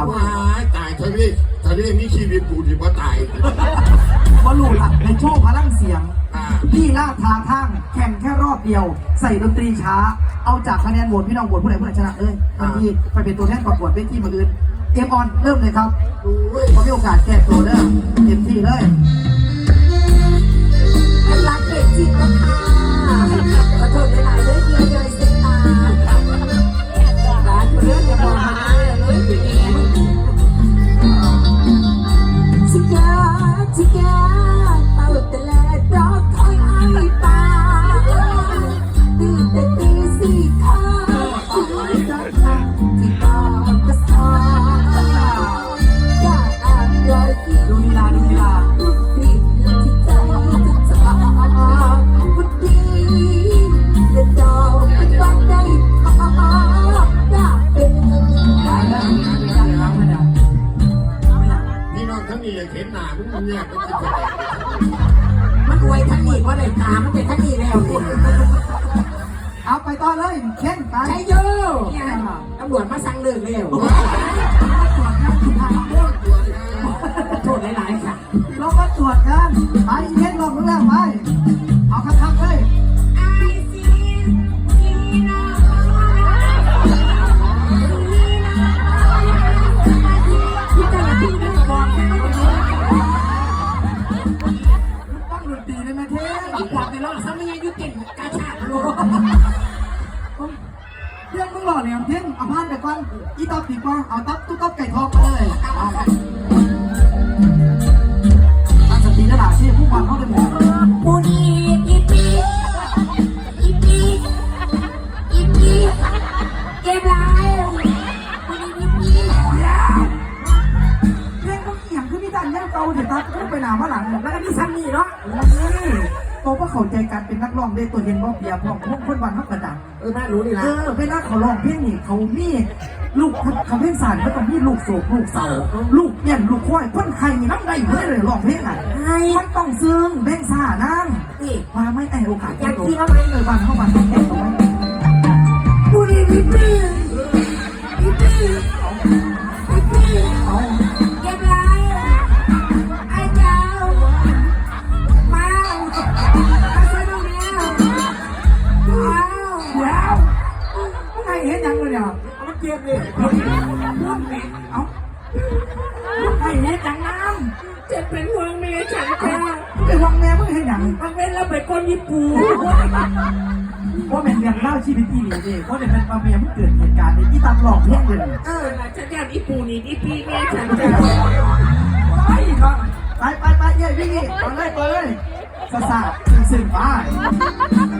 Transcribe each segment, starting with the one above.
ครับว้ายตายทะเลทะเลมีชีวิตกูที่ว่าตาย บอลลูนในโชว์พลังเสียงอ่าที่ล่าทาทางแข่งแค่รอบเดียว ใส่ดนตรีช้า เอาจากคะแนนโหวตพี่น้องโหวตผู้ใดผู้ใดชนะเอ้ยทันทีไปเป็นตัวแทนประกวดเวทีมืออื่นเกมออนเริ่มเลยครับดูเว้ยพอมีโอกาสแก้ตัวเด้อเต็มที่เลย ทั้งนี้เห็นหน้ามึงมึงเนี่ยก็จะแสดงมันรวยทั้งนี้เพราะเด็กตามันเป็นทั้งนี้แล้วเอาไปต่อเลยเข่นไปใช่ยูตำรวจมาสั่งเลิกเร็วโทษหลายๆค่ะเราก็ตรวจกันไป มันอีต๊อบดีกว่าเอาต๊อบตุ๊กต๊อบไก่ทองไปเลยเอาตั้งสติระดับที่ผู้ฟังเขาเป็นหมอปูนีอีปีอีปีอีปีเก็บไรปูนีอีปีเรื่องมึงเอียงคือมีแต่เรื่องเก่าเดี๋ยวตาขึ้นไปหนามาหลังแล้วก็มีซ้ำนี่เนาะ ตัวก็เข้าใจกันเป็นนักร้องได้ตัวเห็นบ่เปียพร้อมพวกคนวันเขากระดังเออน่ารู้ดีเอละอเวลาเขาร้องเพลงนี่เขามีลูกเขาเพลงสารเขาต้องมีลูกโศกลูกเศร้าลูกเยี่ยนลูกควายคนใครมีน้ำได้เพื่อเลยร้องเพลงอะมันต้องซึ้งเพลงสานั่งนี่มาไม่ไอโอกาสอยากกินอะไรเลยวันเข้ามาแข่งตรงนี้ มันเจ็บเลยเอามึงไงเห็นยังน้เจ็บเป็นห่วงเมียฉันค่ะำมึงไปวังแม่มึงเห็นยังมันเป็นแล้วไปคนญี่ปุ่นว่าเป็นเรื่องเล่าชีวิตที่ดีดิว่าเป็นมาเมียมึงเกิดเหตุการณ์ในที่ตามหลอกเพลงเลยเออฉันอยากญี่ปุ่นนี่ญี่ปุ่เมียฉันจะไปครับไปไปไปเย้พี่นี่ไปเลยไปเลยสะสะซึ่งซึ่งไป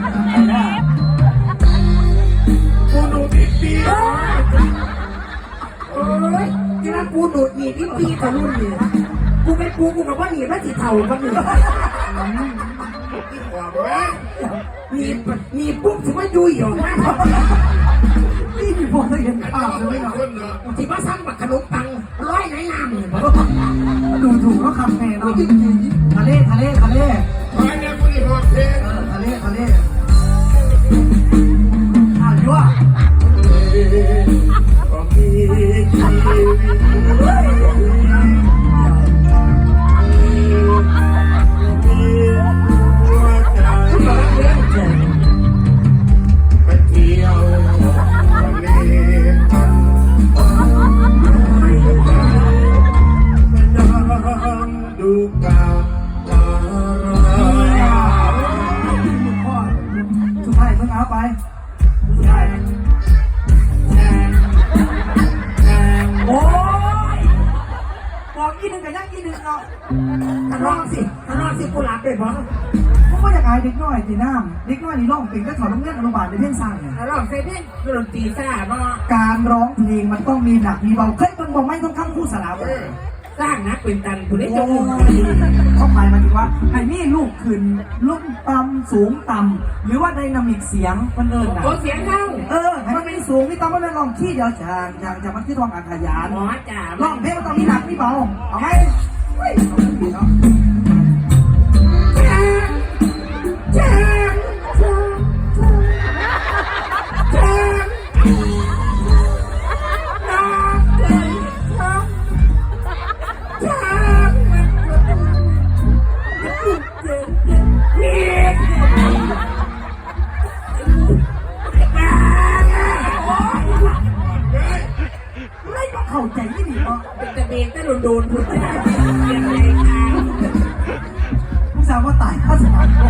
ไป ที่ากูดูดหนีที่ปีกับรุ่นนี่กูเป็นกูกูกับว่าหนีพระจิเท่ากันหนีมีมีปุ๊บถึงว่ายุ่ยอยู่นะนี่มีพอได้เห็นข่าวเลยนเนาะที่ว่าสร้างบักขนมปังร้อยไหนน้ำเลยดูถูกเขาคำแพงเนา หนึ่งกับยังอีหนึ่งเนาะทะเลาะสิทะเลาะสิกูรับได้บ่ผมก็อยากอายเด็กน้อยตีน้ำเด็กน้อยนี่ร้องเป็นก็ถอดโรงเรียนอนุบาลในเพียงสร้างเนี่ยทะเลาะเซเว่นดนตรีซ่าบ่การร้องเพลงมันต้องมีหนักมีเบาเคยมันบอกไม่ต้องคำคู่สลาวเลย สร้างนักเป็นตันผู้ได้โอ้เจ้าอุ้มเขาหมายมาถึงว่าไอ้นี่ลูกขึ้นลุ่มต่ำสูงต่ำหรือว่าไดนามิกเสียงมันเอิญนะตัวเสียงเข้าเออให้มันเป็นสูงนี่ต้องไม่เป็นลองขี้เดียวจางจางจางมันคือทองอาขยานหมอจ่าร้องเพลงมันต้องมีหนักมีเบาเอาไหม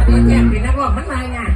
เรียนอยกเป็นนักร้องมันมางาน